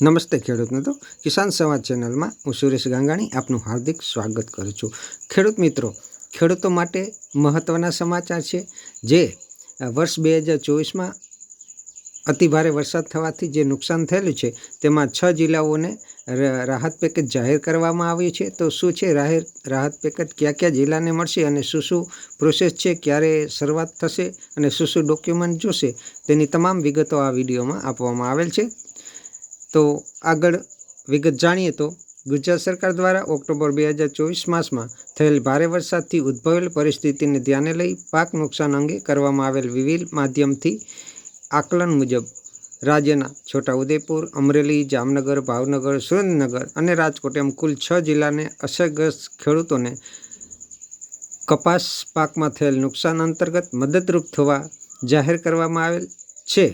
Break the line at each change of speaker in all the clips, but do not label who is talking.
નમસ્તે ખેડૂત મિત્રો. કિસાન સંવાદ ચેનલમાં હું સુરેશ ગાંગાણી આપનું હાર્દિક સ્વાગત કરું છું. ખેડૂત મિત્રો, ખેડૂતો માટે મહત્ત્વના સમાચાર છે જે વર્ષ બે હજાર ચોવીસમાં અતિભારે વરસાદ થવાથી જે નુકસાન થયેલું છે, તેમાં છ જિલ્લાઓને રાહત પેકેજ જાહેર કરવામાં આવ્યું છે. તો શું છે રાહત રાહત પેકેજ કયા કયા જિલ્લાને મળશે અને શું શું પ્રોસેસ છે, ક્યારે શરૂઆત થશે અને શું શું ડોક્યુમેન્ટ જોશે તેની તમામ વિગતો આ વિડીયોમાં આપવામાં આવેલ છે. તો આગળ વિગત જાણીએ તો ગુજરાત સરકાર દ્વારા ઓક્ટોબર બે હજાર ચોવીસ માસમાં થયેલ ભારે વરસાદથી ઉદ્ભવેલ પરિસ્થિતિને ધ્યાને લઈ પાક નુકસાન અંગે કરવામાં આવેલ વિવિધ માધ્યમથી આકલન મુજબ રાજ્યના છોટાઉદેપુર, અમરેલી, જામનગર, ભાવનગર, સુરેન્દ્રનગર અને રાજકોટ એમ કુલ છ જિલ્લાને અસરગ્રસ્ત ખેડૂતોને કપાસ પાકમાં થયેલ નુકસાન અંતર્ગત મદદરૂપ થવા જાહેર કરવામાં આવેલ છે.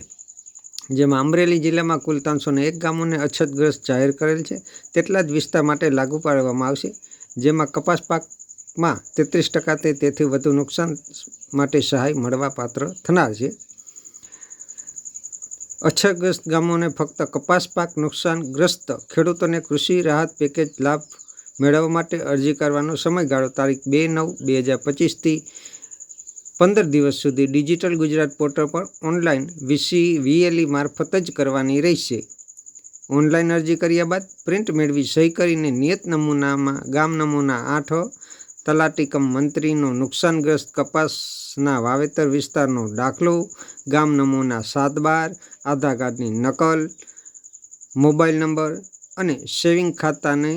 જેમાં અમરેલી જિલ્લામાં કુલ ત્રણસો એક ગામોને અછતગ્રસ્ત જાહેર કરેલ છે. તેટલા જ વિસ્તાર માટે લાગુ પાડવામાં આવશે, જેમાં કપાસ પાકમાં તેત્રીસ ટકા તે તેથી વધુ નુકસાન માટે સહાય મળવા પાત્ર થનાર છે. અછતગ્રસ્ત ગામોને ફક્ત કપાસ પાક નુકસાનગ્રસ્ત ખેડૂતોને કૃષિ રાહત પેકેજ લાભ મેળવવા માટે અરજી કરવાનો સમયગાળો તારીખ બે નવ બે હજાર પચીસથી પંદર દિવસ સુધી ડિજિટલ ગુજરાત પોર્ટલ પર ઓનલાઈન વીસી વીએલઈ મારફત જ કરવાની રહેશે. ઓનલાઈન અરજી કર્યા બાદ પ્રિન્ટ મેળવી સહી કરીને નિયત નમૂનામાં ગામ નમૂના આઠ, તલાટીકમ મંત્રીનો નુકસાનગ્રસ્ત કપાસના વાવેતર વિસ્તારનો દાખલો, ગામ નમૂના સાત બાર, આધાર કાર્ડની નકલ, મોબાઈલ નંબર અને સેવિંગ ખાતાને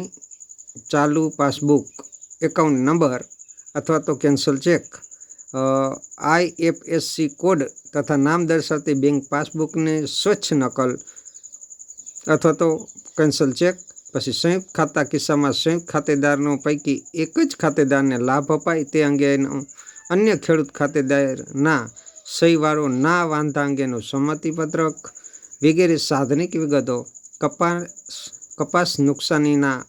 ચાલુ પાસબુક એકાઉન્ટ નંબર અથવા તો કેન્સલ ચેક. આઈએફએસસી કોડ તથા નામ દર્શાવતી બેંક પાસબુકને સ્વચ્છ નકલ અથવા તો કેન્સલ ચેક, પછી સંયુક્ત ખાતા કિસ્સામાં સંયુક્ત ખાતેદારનો પૈકી એક જ ખાતેદારને લાભ અપાય તે અંગેનો અન્ય ખેડૂત ખાતેદારના સહીવાળો ના વાંધા અંગેનું સંમતિપત્રક વગેરે સાધનિક વિગતો, કપાસ કપાસ નુકસાનીના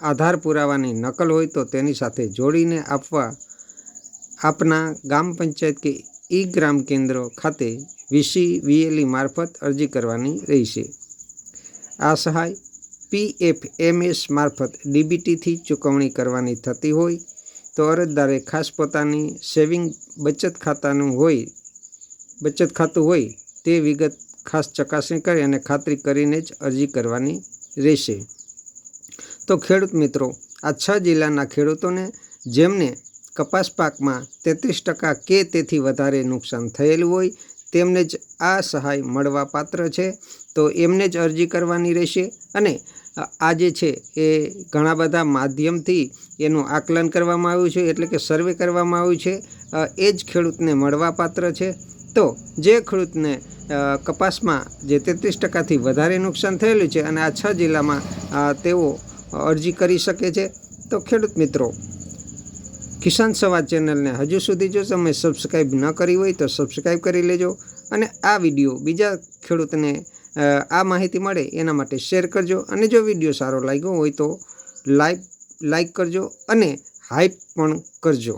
આધાર પુરાવાની નકલ હોય તો તેની સાથે જોડીને આપવા આપના ગ્રામ પંચાયત કે ઈ ગ્રામ કેન્દ્ર ખાતે વીસી વીએલઈ મારફત અરજી કરવાની રહેશે. આ સહાય પીએફ એમએસ મારફત ડીબીટીથી ચૂકવણી કરવાની થતી હોય તો અરજદારે ખાસ પોતાની સેવિંગ બચત ખાતાનું હોય, બચત ખાતું હોય તે વિગત ખાસ ચકાસણી કરી અને ખાતરી કરીને જ અરજી કરવાની રહેશે. તો ખેડૂત મિત્રો, આ છ જિલ્લાના ખેડૂતોને જેમને કપાસ પાકમાં તેત્રીસ ટકા કે તેથી વધારે નુકસાન થયેલું હોય, તેમને જ આ સહાય મળવા પાત્ર છે. તો એમને જ અરજી કરવાની રહેશે અને આ જે છે એ ઘણા બધા માધ્યમથી એનું આકલન કરવામાં આવ્યું છે, એટલે કે સર્વે કરવામાં આવ્યું છે. એ જ ખેડૂતને મળવા પાત્ર છે. તો જે ખેડૂતને કપાસમાં જે તેત્રીસ ટકાથી વધારે નુકસાન થયેલું છે અને આ છ જિલ્લામાં તેઓ અરજી કરી શકે છે. તો ખેડૂત મિત્રો કિસાન સંવાદ ચેનલને હજુ સુધી જો તમે સબસ્ક્રાઈબ ન કરી હોય તો સબસ્ક્રાઈબ કરી લેજો અને આ વીડિયો બીજા ખેડૂતને આ માહિતી મળે એના માટે શેર કરજો અને જો વીડિયો સારો લાગ્યો હોય તો લાઈક લાઈક કરજો અને હાઈપ પણ કરજો.